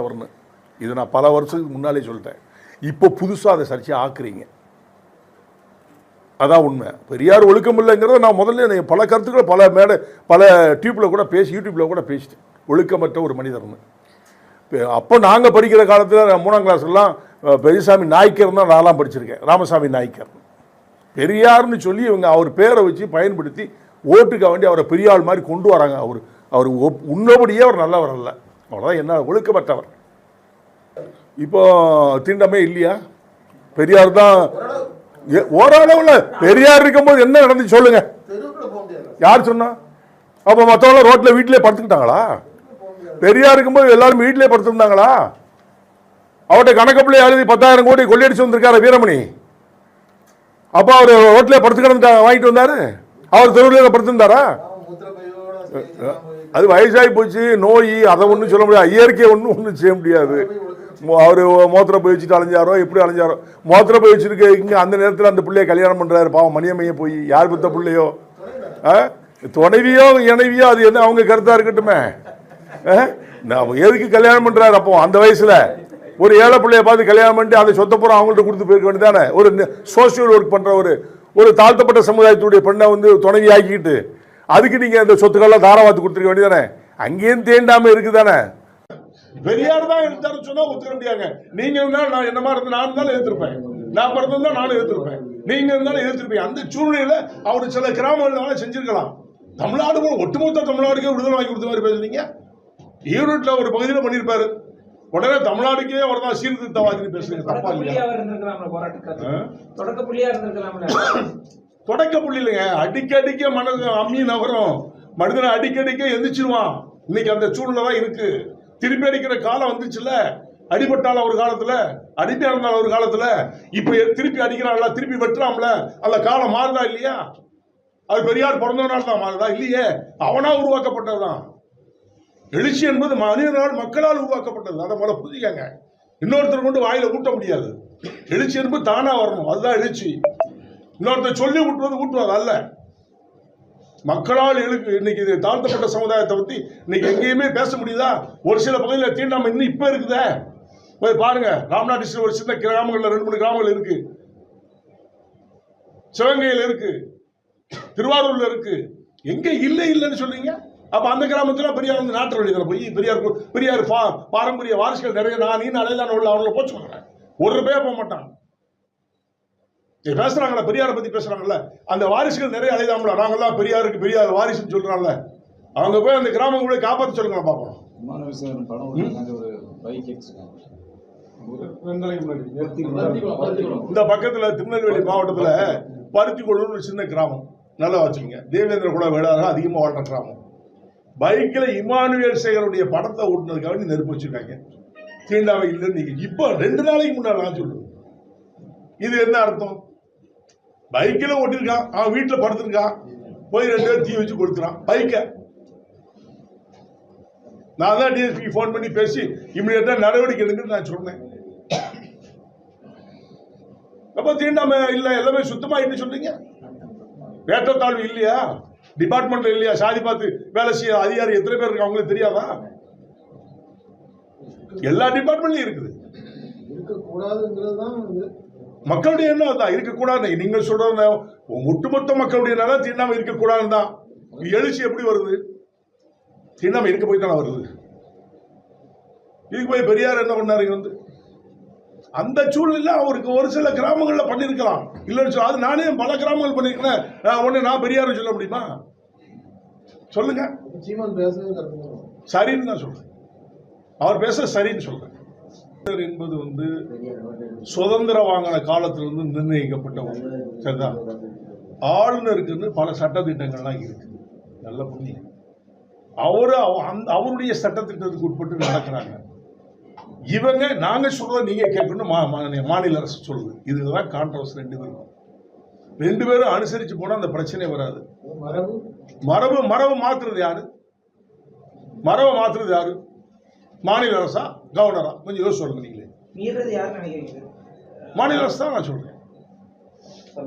வரணும் இது நான் பல வருஷத்துக்கு முன்னாலே சொல்லிட்டேன். இப்போ புதுசாக அதை சர்ச்சையை ஆக்குறீங்க. அதான் உண்மை. பெரியார் ஒழுக்கம் இல்லைங்கிறத நான் முதல்ல பல கருத்துக்களை பல மேடை பல டியூப்பில் கூட பேசி யூடியூப்பில் கூட பேசிட்டேன். ஒழுக்கமற்ற ஒரு மனிதர்னு. அப்போ நாங்கள் படிக்கிற காலத்தில் மூணாம் கிளாஸ்லாம் பெரியசாமி நாய்க்கர் தான் நான்லாம் படிச்சிருக்கேன். ராமசாமி நாய்க்கர். பெரியார்னு சொல்லி இவங்க அவர் பேரை வச்சு பயன்படுத்தி ஓட்டுக்க வேண்டி அவரை பெரியாள் மாதிரி கொண்டு வராங்க. அவர் அவர் ஒப்- உன்னபடியே அவர் நல்லவர் அல்ல. அவ்வளோதான் என்ன ஒழுக்கப்பட்டவர் இப்போ தீண்டமே இல்லையா? பெரியார் தான் ஓரளவுல பெரியார் இருக்கும்போது என்ன நடந்துச்சு சொல்லுங்க. யார் சொன்னா? அப்போ மற்றவங்க ரோட்ல வீட்டிலே படுத்துக்கிட்டாங்களா? பெரியார் இருக்கும்போது எல்லாரும் வீட்டிலே படுத்திருந்தாங்களா? அவர்கிட்ட கணக்கப்பிள்ளை எழுதி பத்தாயிரம் கோடி கொள்ளையடிச்சு வந்திருக்காரு வீரமணி. அப்போ அவர் ரோட்ல படுத்து வாங்கிட்டு வந்தாரு? அவர் தெருவில் படுத்திருந்தாரா? அது வயசாகி போச்சு நோய் அதை ஒன்றும் சொல்ல முடியாது. இயற்கை ஒன்றும் ஒன்றும் செய்ய முடியாது. அவர் மோத்திர போய் வச்சுட்டு அலைஞ்சாரோ எப்படி அலைஞ்சாரோ. மோத்திர போய் வச்சுருக்க இங்கே அந்த நேரத்தில் அந்த பிள்ளைய கல்யாணம் பண்ணுறாரு பாவம் மணியம்மைய போய் யார் பெற்ற பிள்ளையோ? ஆ? துணைவியோ இணைவியோ அது என்ன அவங்க கருத்தாக இருக்கட்டுமே? ஆ? நான் எதுக்கு கல்யாணம் பண்ணுறாரு அப்போ அந்த வயசில்? ஒரு ஏழை பிள்ளைய பார்த்து கல்யாணம் பண்ணிட்டு அந்த சொத்தப்புறம் அவங்கள்ட்ட கொடுத்து போயிருக்க வேண்டியதானே ஒரு சோஷியல் ஒர்க் பண்ணுற ஒரு ஒரு தாழ்த்தப்பட்ட சமுதாயத்துடைய பெண்ணை வந்து துணைவி ஆக்கிக்கிட்டு அதுக்கு நீங்கள் அந்த சொத்துக்கள்லாம் தாராவாத்து கொடுத்துருக்க வேண்டியதானே அங்கேயும் தேண்டாமல் இருக்குதானே? பெரியார் தான் எடுத்தாரு சொன்னா ஒத்துக்க முடியாங்க நீங்க இருந்தாலும் நான் என்ன மாதிரி இருந்தா நான் இருந்தாலும் எதிர்த்திருப்பேன். நான் பிறந்திருந்தா நானும் எதிர்த்திருப்பேன். நீங்க இருந்தாலும் எதிர்த்திருப்பீங்க. அந்த சூழ்நிலையில அவர் சில கிராமங்கள் செஞ்சிருக்கலாம். தமிழ்நாடு கூட ஒட்டுமொத்த தமிழ்நாடுக்கே விடுதலை வாங்கி கொடுத்த மாதிரி பேசுறீங்க. ஈரோட்ல ஒரு பகுதியில் பண்ணியிருப்பாரு. உடனே தமிழ்நாடுக்கே அவர் தான் சீர்திருத்தவாதின்னு பேசுறீங்க. தப்பா தொடக்க இல்லையா தொடக்க புள்ளிலைங்க அடிக்கடிக்க தொடக்க மனது அம்மி நகரும் மனிதனை அடிக்கடிக்க எந்திரிச்சிருவான். இன்னைக்கு அந்த சூழ்நிலை தான் இருக்கு. திருப்பி அடிக்கிற காலம் வந்துச்சுல்ல. அடிபட்டால ஒரு காலத்துல அடிமையா இருந்தால ஒரு காலத்துல. இப்ப திருப்பி அடிக்கிறான்ல திருப்பி வெட்டுறான்ல. அந்த காலம் மாறுதா இல்லையா? அது பெரியார் பிறந்தவனால தான் மாறுதா இல்லையே? அவனா உருவாக்கப்பட்டதுதான் எழுச்சி என்பது மனிதனால் மக்களால் உருவாக்கப்பட்டது. அதை முதல்ல புரிஞ்சுக்கங்க. இன்னொருத்தர் கொண்டு வாயில ஊட்ட முடியாது. எழுச்சி என்பது தானா வரணும். அதுதான் எழுச்சி. இன்னொருத்தர் சொல்லி ஊட்டுவது ஊட்டுவது அல்ல. மக்களால் எழுக்கு இன்னைக்கு இது தாழ்த்தப்பட்ட சமுதாயத்தை பற்றி இன்னைக்கு எங்கேயுமே பேச முடியுதா? ஒரு சில பகுதியில் தீண்டாமல் இன்னும் இப்போ இருக்குதே. போய் பாருங்க ராம்நாத் டிஸ்ட்ரிக்ட் ஒரு சின்ன கிராமங்களில் ரெண்டு மூணு கிராமங்கள் இருக்கு. சிவகங்கையில் இருக்கு. திருவாரூர்ல இருக்கு. எங்கே இல்லை இல்லைன்னு சொல்றீங்க? அப்போ அந்த கிராமத்தில் பெரியார் வந்து நாட்டு வழியில் போய் பெரியார் பெரியார் பா பாரம்பரிய வாரிசுகள் நிறைய நான் நீ அலைதான் உள்ள அவங்கள போச்சு ஒரு பேர் போக மாட்டான். இது பேசுறாங்களா பெரியாரை பத்தி பேசுறாங்கல்ல? அந்த வாரிசுகள் நிறைய அலைதாமல நாங்கெல்லாம் பெரியாருக்கு பெரியார் வாரிசுன்னு சொல்றாங்கல்ல. அவங்க போய் அந்த கிராமங்களை காப்பாற்ற சொல்லுங்க பார்ப்போம். இந்த பக்கத்துல திருநெல்வேலி மாவட்டத்துல பருத்திக்கொள்ளூர் ஒரு சின்ன கிராமம். நல்லா வச்சுங்க தேவேந்திர குல வேளாளர் அதிகமாக வாழ்ற கிராமம். பைக்கில் இமானுவேல் சேகருடைய படத்தை ஓட்டுனதுக்காக நெருப்பு வச்சிருக்காங்க. இல்லைன்னு நீங்க இப்போ ரெண்டு நாளைக்கு முன்னாடி நான் சொல்லுவேன் இது என்ன அர்த்தம்? பைக்கில் ஓட்டிருக்கான். அவன் வீட்டில் படுத்திருக்கான். போய் ரெண்டு பேரும் தீ வச்சு கொடுத்துறான் பைக்கை. நான் தான் டிஎஸ்பி ஃபோன் பண்ணி பேசி இம்மிடியட்டா நடவடிக்கை எடுங்கன்னு நான் சொன்னேன். அப்போ தீண்டாம இல்ல எல்லாமே சுத்தமாயிட்டு சொல்றீங்க? ஏற்றத்தாழ்வு இல்லையா? டிபார்ட்மெண்ட்ல இல்லையா? சாதி பார்த்து வேலை செய்ய அதிகாரி எத்தனை பேர் இருக்கு அவங்களுக்கு தெரியாதா? எல்லா டிபார்ட்மெண்ட்லயும் இருக்குது. இருக்கக்கூடாதுங்கிறது தான் மக்களுடைய எண்ணம் அதான் இருக்கக்கூடாது நீங்க சொல்றது ஒட்டுமொத்த மக்களுடைய நலம் தீண்டாம இருக்கக்கூடாதுன்னு தான். எழுச்சி எப்படி வருது? தீண்டாம இருக்க போய் தானே வருது. இதுக்கு போய் பெரியார் என்ன பண்ணாரு வந்து? அந்த சூழ்நிலை அவருக்கு ஒரு சில கிராமங்கள்ல பண்ணியிருக்கலாம் இல்லைன்னு சொல்ல அது நானே பல கிராமங்கள் பண்ணியிருக்கிறேன் நான் ஒண்ணு நான் பெரியார் சொல்ல முடியுமா? சொல்லுங்க. சரின்னு தான் சொல்றேன். அவர் பேச சரின்னு சொல்றேன். என்பது வந்து சுதந்திரம் வாங்கின காலத்திலிருந்து நிர்ணயிக்கப்பட்ட ஒன்று சரிதான் ஆளுநருக்குன்னு பல சட்டத்திட்டங்கள்லாம் இருக்கு. நல்ல புரியுங்க அவரு அவருடைய சட்டத்திட்டத்துக்கு உட்பட்டு நடக்கிறாங்க. இவங்க நாங்க சொல்றத நீங்க கேட்கணும் மாநில அரசு சொல்லுது. இதுதான் கான்ட்ரவர்ஸ் ரெண்டு பேரும். ரெண்டு பேரும் அனுசரிச்சு போனா அந்த பிரச்சனை வராது. மரபு? மரபு மரபு மாத்துறது யாரு? மரபை மாத்துறது யாரு? மாநில அரசா கவர்னரா கொஞ்சம் யோசிச்சு சொல்லுங்க நீங்களே. மீறது யாருன்னு நினைக்கிறீங்க? மாநில அரசு தான் நான் சொல்றேன்.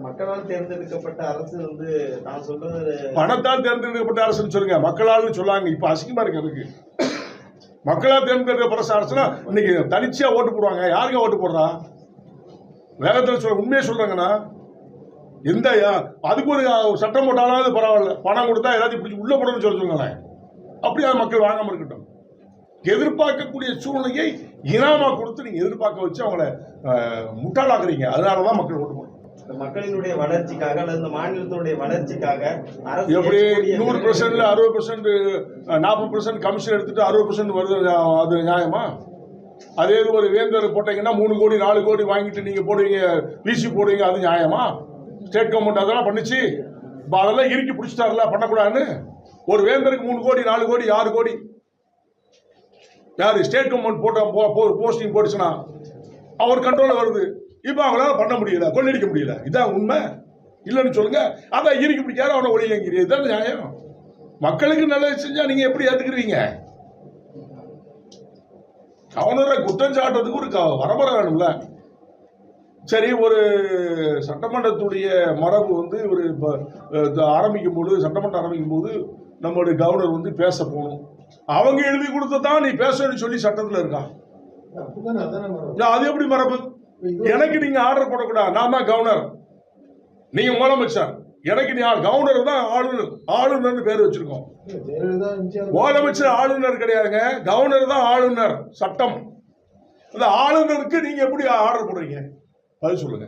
மக்களால் தேர்ந்தெடுக்கப்பட்ட அரசு வந்து நான் சொல்றது பணத்தால் தேர்ந்தெடுக்கப்பட்ட அரசுன்னு சொல்லுங்க. மக்களால்னு சொல்லாங்க. இப்ப அசிங்கமா இருக்கு அதுக்கு மக்களால் தேர்ந்தெடுக்க பிரச அரசுனா இன்னைக்கு தனிச்சையா ஓட்டு போடுவாங்க. யாருங்க ஓட்டு போடுறா? வேகத்தில் சொல்ல உண்மையை சொல்றாங்கண்ணா. எந்த அதுக்கு ஒரு சட்டம் போட்டாலும் பரவாயில்ல. பணம் கொடுத்தா எல்லாத்தையும் பிடிச்சி உள்ள போடணும்னு சொல்ல சொல்லுங்களேன். அப்படியே மக்கள் வாங்காம இருக்கட்டும். எதிர்பார்க்கக்கூடிய சூழ்நிலையை இனாமா கொடுத்து நீங்க எதிர்பார்க்க வச்சு அவங்கள முட்டாளாக்குறீங்க. அதனாலதான் மக்கள் ஓட்டு மக்களினுடைய வளர்ச்சிக்காக அல்லது இந்த மாநிலத்தினுடைய வளர்ச்சிக்காக அரசு எப்படி நூறு பெர்சென்ட்ல அறுபது பெர்சென்ட் நாற்பது பெர்சென்ட் கமிஷன் எடுத்துட்டு அறுபது பெர்சென்ட் வருது அது நியாயமா? அதே இது ஒரு வேந்தர் போட்டீங்கன்னா மூணு கோடி நாலு கோடி வாங்கிட்டு நீங்க போடுவீங்க விசி போடுவீங்க அது நியாயமா? ஸ்டேட் கவர்மெண்ட் அதெல்லாம் பண்ணுச்சு. இப்போ அதெல்லாம் இறுக்கி பிடிச்சிட்டாருல பண்ணக்கூடாதுன்னு? ஒரு வேந்தருக்கு மூணு கோடி நாலு கோடி ஆறு கோடி. யார் ஸ்டேட் கவர்மெண்ட் போ போஸ்டிங் போட்டுச்சுன்னா அவர் கண்ட்ரோலில் வருது. இப்போ அவங்களால பண்ண முடியல கொள்ளடிக்க முடியல. இதான் உண்மை. இல்லைன்னு சொல்லுங்க. அதான் இருக்கு பிடிக்காத அவனை ஒளியங்கிறீங்க இதுதான் நியாயம்? மக்களுக்கு நல்லது செஞ்சா நீங்க எப்படி ஏத்துக்கிறீங்க? கவர்னரை குற்றம் சாட்டுறதுக்கு ஒரு க- வரமுறை வேணும்ல. சரி ஒரு சட்டமன்றத்துடைய மரபு வந்து ஒரு இப்போ ஆரம்பிக்கும் போது சட்டமன்றம் ஆரம்பிக்கும் போது நம்மளுடைய கவர்னர் வந்து பேச போகணும். அவங்க எழுதி கொடுத்ததான் நீ பேசணும்னு சொல்லி சட்டத்தில் இருக்கான் அது எப்படி மரபு? எனக்கு நீங்க ஆர்டர் போடக்கூடாது நான் தான் கவர்னர் நீங்க முதலமைச்சர். எனக்கு நீ கவர்னர் தான் ஆளுநர் ஆளுநர்னு பேர் வச்சிருக்கோம். முதலமைச்சர் ஆளுநர் கிடையாதுங்க கவர்னர் தான் ஆளுநர் சட்டம். அந்த ஆளுநருக்கு நீங்க எப்படி ஆர்டர் போடுறீங்க? அது சொல்லுங்க.